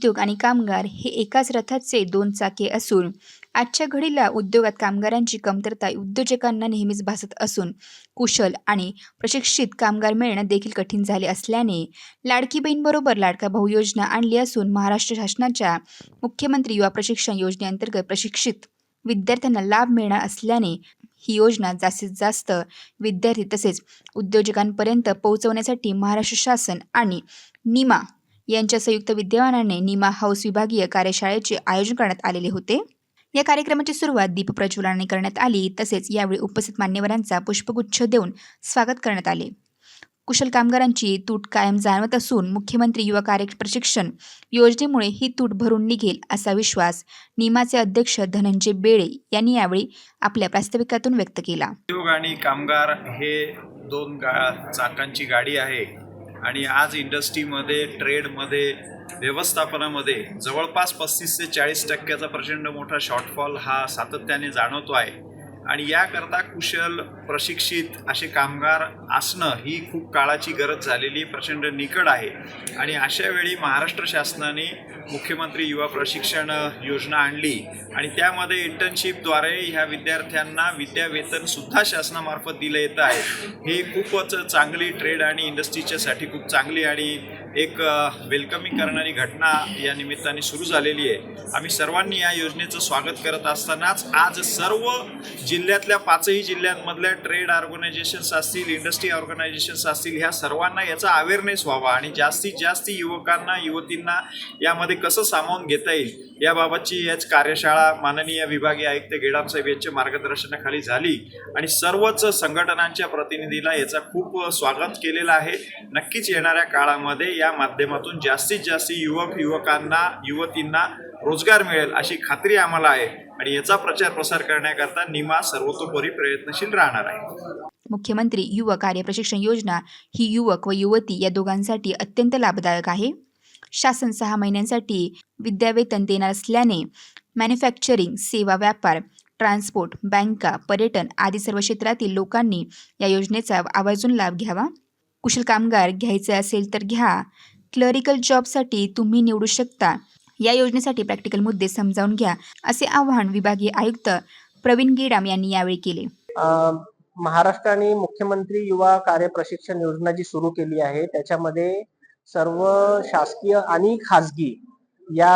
उद्योग आणि कामगार हे एकाच रथाचे दोन चाके असून आजच्या घडीला उद्योगात कामगारांची कमतरता उद्योजकांना नेहमीच भासत असून कुशल आणि प्रशिक्षित कामगार मिळणं देखील कठीण झाले असल्याने लाडकी बहीणबरोबर लाडका भाऊ योजना आणली असून महाराष्ट्र शासनाच्या मुख्यमंत्री युवा प्रशिक्षण योजनेअंतर्गत प्रशिक्षित विद्यार्थ्यांना लाभ मिळणार असल्याने ही योजना जास्तीत जास्त विद्यार्थी तसेच उद्योजकांपर्यंत पोहोचवण्यासाठी महाराष्ट्र शासन आणि निमा यांच्या संयुक्त विद्यमानाने निमा हाऊस विभागीय कार्यशाळेचे आयोजन करण्यात आलेले होते. या कार्यक्रमाची सुरुवात दीप दीपप्रज्वलनाने करण्यात आली तसेच यावेळी उपस्थित मान्यवरांचा पुष्पगुच्छ देऊन स्वागत करण्यात आले. कुशल कामगारांची तूट कायम जाणवत असून मुख्यमंत्री युवा कार्य प्रशिक्षण योजनेमुळे ही तूट भरून निघेल असा विश्वास निमाचे अध्यक्ष धनंजय बेळे यांनी यावेळी आपल्या प्रास्ताविकातून व्यक्त केला. उद्योग आणि कामगार हे दोन गा चाकांची गाडी आहे. आणि आज इंडस्ट्रीमध्ये ट्रेडमध्ये व्यवस्थापनामध्ये जवळपास पस्तीस ते चाळीस टक्क्याचा प्रचंड मोठा शॉर्टफॉल हा सातत्याने जाणवतो आहे. आणि याकरता कुशल प्रशिक्षित असे कामगार असणं ही खूप काळाची गरज झालेली प्रचंड निकड आहे. आणि अशा वेळी महाराष्ट्र शासनाने मुख्यमंत्री युवा प्रशिक्षण योजना आणली आणि त्यामध्ये इंटर्नशिपद्वारे ह्या विद्यार्थ्यांना विद्यावेतनसुद्धा शासनामार्फत दिलं येतं आहे. हे खूपच चांगली ट्रेड आणि इंडस्ट्रीच्यासाठी खूप चांगली आणि एक वेलकमिंग करणारी घटना या निमित्ताने सुरू झालेली आहे. आम्ही सर्वांनी या योजनेचं स्वागत करत असतानाच आज सर्व जिल्ह्यातल्या पाचही जिल्ह्यांमधल्या ट्रेड ऑर्गनायझेशन्स असतील इंडस्ट्री ऑर्गनायझेशन्स असतील ह्या सर्वांना याचा अवेअरनेस व्हावा आणि जास्तीत जास्त युवकांना युवतींना यामध्ये कसं सामावून घेता येईल याबाबतची याच कार्यशाळा माननीय विभागीय आयुक्त गेडाम साहेब यांच्या मार्गदर्शनाखाली झाली आणि सर्वच संघटनांच्या प्रतिनिधीला याचा खूप स्वागत केलेलं आहे. नक्कीच येणाऱ्या काळामध्ये या माध्यमातून जास्तीत जास्त युवक युवकांना युवतींना रोजगार मिळेल अशी खात्री आम्हाला आहे. आणि याचा प्रचार प्रसार करण्याकरता निमा सर्वतोपरी प्रयत्नशील राहणार आहे. मुख्यमंत्री युवक कार्य प्रशिक्षण योजना ही युवक व युवती या दोघांसाठी अत्यंत लाभदायक आहे. शासन सहा महिन्यांसाठी विद्यावेतन देणार असल्याने मॅन्युफॅक्चरिंग सेवा व्यापार ट्रान्सपोर्ट बँका पर्यटन आदी सर्व क्षेत्रातील लोकांनी या योजनेचा आवर्जून लाभ घ्यावा. कुशल कामगार घ्यायचे असेल तर घ्या. क्लरिकल जॉबसाठी तुम्ही निवडू शकता. या योजनेसाठी प्रॅक्टिकल मुद्दे समजावून घ्या असे आवाहन विभागीय आयुक्त प्रवीण गिडाम यांनी यावेळी केले. महाराष्ट्राने मुख्यमंत्री युवा कार्य प्रशिक्षण योजना जी सुरू केली आहे त्याच्यामध्ये सर्व शासकीय आणि खाजगी या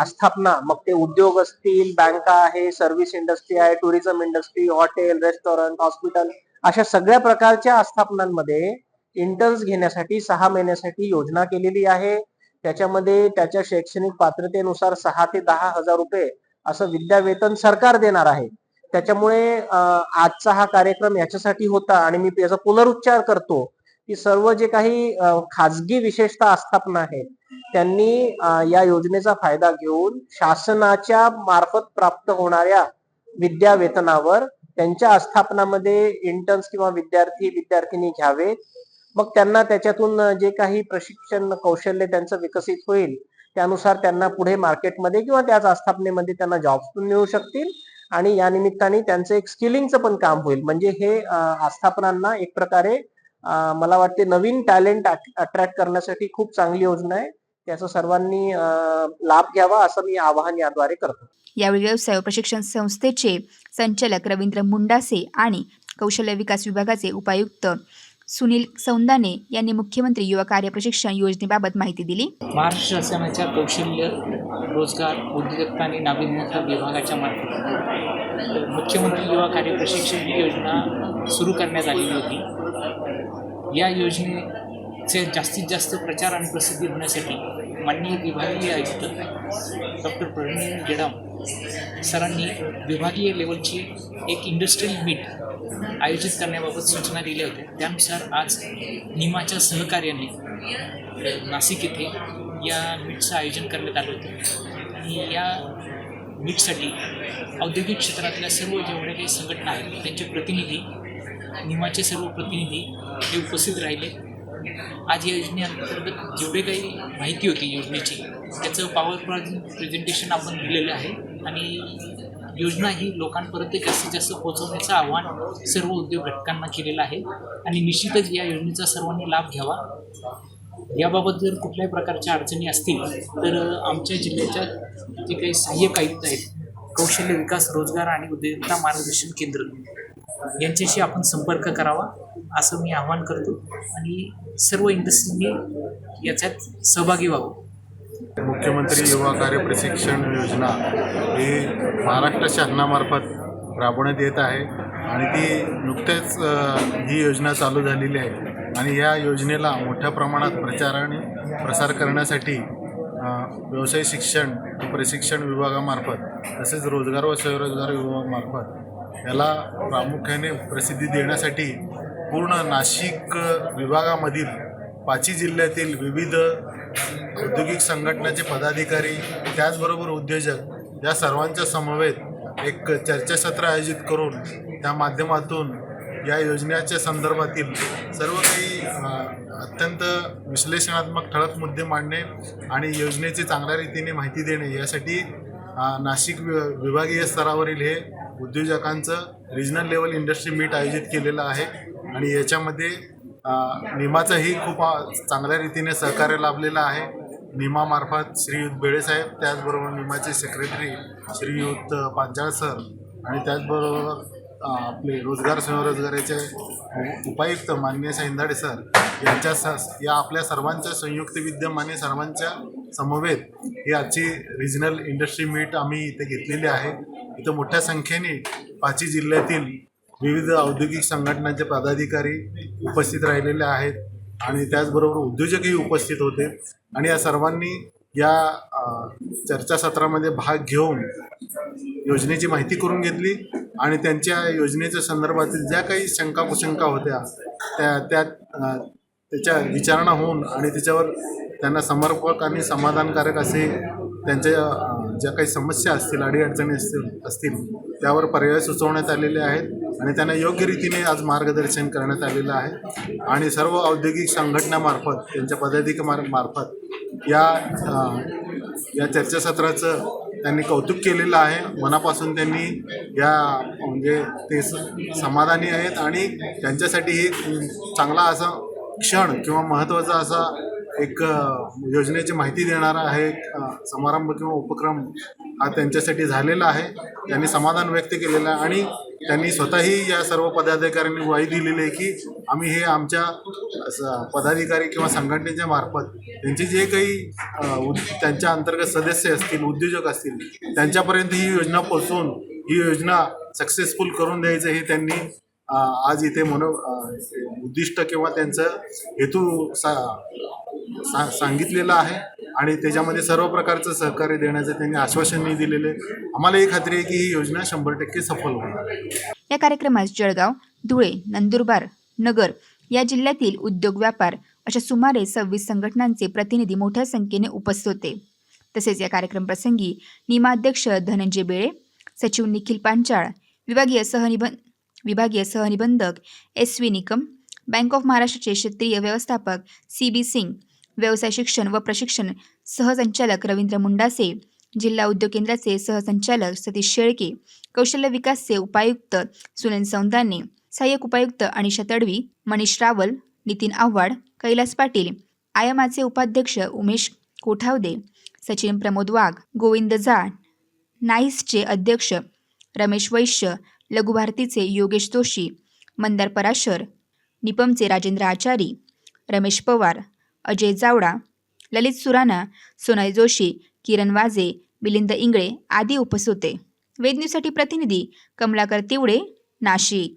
आस्थापना मग ते उद्योग असतील बँका आहे सर्व्हिस इंडस्ट्री आहे tourism industry hotel restaurant hospital अशा सगळ्या प्रकारच्या आस्थापनांमध्ये इंटर्न्स घेण्यासाठी सहा महिन्यासाठी योजना केलेली आहे. त्याच्यामध्ये त्याच्या शैक्षणिक पात्रतेनुसार सहा ते दहा हजार रुपये असं विद्यावेतन सरकार देणार आहे. त्याच्यामुळे आजचा हा कार्यक्रम याच्यासाठी होता आणि मी याचा पुनरुच्चार करतो की सर्व जे काही खाजगी विशेषतः आस्थापना आहेत त्यांनी या योजनेचा फायदा घेऊन शासनाच्या मार्फत प्राप्त होणाऱ्या विद्यावेतनावर त्यांच्या आस्थापनामध्ये इंटर्न्स किंवा विद्यार्थी विद्यार्थिनी घ्यावेत. मग त्यांना त्याच्यातून जे काही प्रशिक्षण कौशल्य त्यांचं विकसित होईल त्यानुसार त्यांना पुढे मार्केटमध्ये किंवा त्याच आस्थापनेमध्ये त्यांना जॉब्स पण मिळू शकतील आणि या निमित्ताने त्यांचं एक स्किलिंगचं पण काम होईल. म्हणजे हे आस्थापनांना एक प्रकारे मला वाटते नवीन टॅलेंट अट्रॅक्ट करण्यासाठी खूप चांगली योजना आहे. त्याचा सर्वांनी लाभ घ्यावा असं मी आवाहन याद्वारे करतो. यावेळी व्यवसाय प्रशिक्षण संस्थेचे संचालक रवींद्र मुंडासे आणि कौशल्य विकास विभागाचे उपायुक्त सुनील सौंदाने यांनी मुख्यमंत्री युवा कार्य प्रशिक्षण योजनेबाबत माहिती दिली. महाराष्ट्र शासनाच्या कौशल्य रोजगार उद्योजकता आणि नाविन्यता विभागाच्या मार्फत मुख्यमंत्री युवा कार्य प्रशिक्षण ही योजना सुरू करण्यात आलेली होती. या योजनेचे जास्तीत जास्त प्रचार आणि प्रसिद्धी होण्यासाठी माननीय विभागीय आयुक्त डॉक्टर प्रवीण गेडाम सरांनी विभागीय लेवलची एक इंडस्ट्रियल मीट आयोजित करण्याबाबत सूचना दिल्या होत्या. त्यानुसार आज निमाच्या सहकार्याने नाशिक येथे या मीटचं आयोजन करण्यात आलं होतं. आणि या मीटसाठी औद्योगिक क्षेत्रातल्या सर्व जेवढे काही संघटना आहेत त्यांचे प्रतिनिधी निमाचे सर्व प्रतिनिधी हे उपस्थित राहिले. आज या योजनेअंतर्गत जेवढे काही माहिती होती योजनेची त्याचं पॉवर प्रेझेंटेशन आपण दिलेलं आहे. आणि योजना ही लोकांपर्यंत जास्तीत जास्त पोहोचवण्याचं आव्हान सर्व उद्योग घटकांना केलेलं आहे. आणि निश्चितच या योजनेचा सर्वांनी लाभ घ्यावा. याबाबत जर कुठल्याही प्रकारच्या अडचणी असतील तर आमच्या जिल्ह्याच्या जे काही सहाय्यक आयुक्त आहेत कौशल्य विकास रोजगार आणि उद्योजकता मार्गदर्शन केंद्र यांच्याशी आपण संपर्क करावा असं मी आवाहन करतो. आणि सर्व इंडस्ट्रीनी याच्यात सहभागी व्हावं. मुख्यमंत्री युवा कार्य प्रशिक्षण योजना ही महाराष्ट्र शासनामार्फत राबवण्यात येत आहे आणि ती नुकतेच ही योजना चालू झालेली आहे. आणि या योजनेला मोठ्या प्रमाणात प्रचार आणि प्रसार करण्यासाठी व्यवसाय शिक्षण प्रशिक्षण विभागामार्फत तसेच रोजगार व स्वयंरोजगार विभागामार्फत याला प्रामुख्याने प्रसिद्धी देण्यासाठी पूर्ण नाशिक विभागामधील पाची जिल्ह्यातील विविध औद्योगिक संघटनाचे पदाधिकारी त्याचबरोबर उद्योजक या सर्वांच्या समवेत एक चर्चासत्र आयोजित करून त्या माध्यमातून या योजनेच्या संदर्भातील सर्व काही अत्यंत विश्लेषणात्मक ठळक मुद्दे मांडणे आणि योजनेची चांगल्या रीतीने माहिती देणे यासाठी नाशिक वि विभागीय स्तरावरील हे उद्योजकांचं रिजनल लेवल इंडस्ट्री मीट आयोजित केलेलं आहे आणि याच्यामध्ये निमाचंही खूप चांगल्या रीतीने सहकार्य लाभलेलं आहे. निमामार्फत श्रीयुत बेळेसाहेब त्याचबरोबर निमाचे सेक्रेटरी श्रीयुत पांचाळ सर आणि त्याचबरोबर आपले रोजगार स्वयंरोजगाराचे उपायुक्त मान्य हिंदाडे सर यांच्या स या आपल्या सर्वांच्या संयुक्त विद्यमाने सर्वांच्या समवेत ही आजची रिजनल इंडस्ट्री मीट आम्ही इथे घेतलेली आहे. इथं मोठ्या संख्येने पाची जिल्ह्यातील विविध औद्योगिक संघटनांचे पदाधिकारी उपस्थित राहिलेले आहेत. आणि त्याचबरोबर उद्योजकही उपस्थित होते. आणि या सर्वांनी या चर्चासत्रामध्ये भाग घेऊन योजनेची माहिती करून घेतली आणि त्यांच्या योजनेच्या संदर्भातील ज्या काही शंका कुशंका होत्या त्या त्या त्याच्या विचारणा होऊन आणि त्याच्यावर त्यांना समर्पक आणि समाधानकारक असे त्यांच्या ज्या काही समस्या असतील अडीअडचणी असतील असतील त्यावर पर्याय सुचवण्यात आलेले आहेत आणि त्यांना योग्य रीतीने आज मार्गदर्शन करण्यात आलेलं आहे. आणि सर्व औद्योगिक संघटनामार्फत त्यांच्या पदाधिकारी मार्फत या या चर्चासत्राचं त्यांनी कौतुक केलेलं आहे. मनापासून त्यांनी या म्हणजे ते स- समाधानी आहेत आणि त्यांच्यासाठी हे चांगला असा क्षण किंवा महत्त्वाचा असा एक योजनेची माहिती देणारा आहे एक, समारंभ किंवा उपक्रम हा त्यांच्यासाठी झालेला आहे. त्यांनी समाधान व्यक्त केलेलं आहे आणि त्यांनी स्वतःही या सर्व पदाधिकाऱ्यांनी ग्वाही दिलेली आहे की आम्ही हे आमच्या स- पदाधिकारी किंवा संघटनेच्या मार्फत त्यांचे जे काही उद- त्यांच्या अंतर्गत सदस्य असतील उद्योजक असतील त्यांच्यापर्यंत ही योजना पोचवून ही योजना सक्सेसफुल करून द्यायचं हे त्यांनी आज इथे मनो उद्दिष्ट किंवा त्यांचं हेतू सा सा सांगितलेलं आहे. आणि त्याच्यामध्ये सर्व प्रकारचं सहकार्य देण्याचं त्यांनी आश्वासनही दिलेलं आहे. आम्हाला ही खात्री आहे की ही योजना शंभर टक्के सफल होणार या कार्यक्रमास जळगाव धुळे नंदुरबार नगर या जिल्ह्यातील उद्योग व्यापार अशा सुमारे सव्वीस संघटनांचे प्रतिनिधी मोठ्या संख्येने उपस्थित होते. तसेच या कार्यक्रम प्रसंगी निमाध्यक्ष धनंजय बेळे सचिव निखिल पांचाळ विभागीय सहनिबंध विभागीय सहनिबंधक S V Nikam bank of महाराष्ट्राचे क्षेत्रीय व्यवस्थापक सी बी सिंग व्यवसाय शिक्षण व प्रशिक्षण. सहसंचालक रवींद्र मुंडासे. जिल्हा उद्योग केंद्राचे सहसंचालक सतीश शेळके. कौशल्य विकासचे उपायुक्त सुनील सौंदाने. सहाय्यक उपायुक्त अनिशा तडवी मनीष रावल नितीन आव्हाड कैलास पाटील आयमाचे उपाध्यक्ष उमेश कोठावदे सचिन प्रमोद वाघ गोविंद जाट नाईसचे अध्यक्ष रमेश वैश्य लघुभारतीचे योगेश जोशी मंदार पराशर निपमचे राजेंद्र आचारी रमेश पवार अजय जावडा ललित सुराणा सोनाई जोशी किरण वाजे मिलिंद इंगळे आदी उपस्थित होते. वेद न्यूजसाठी प्रतिनिधी कमलाकर तिवडे नाशिक.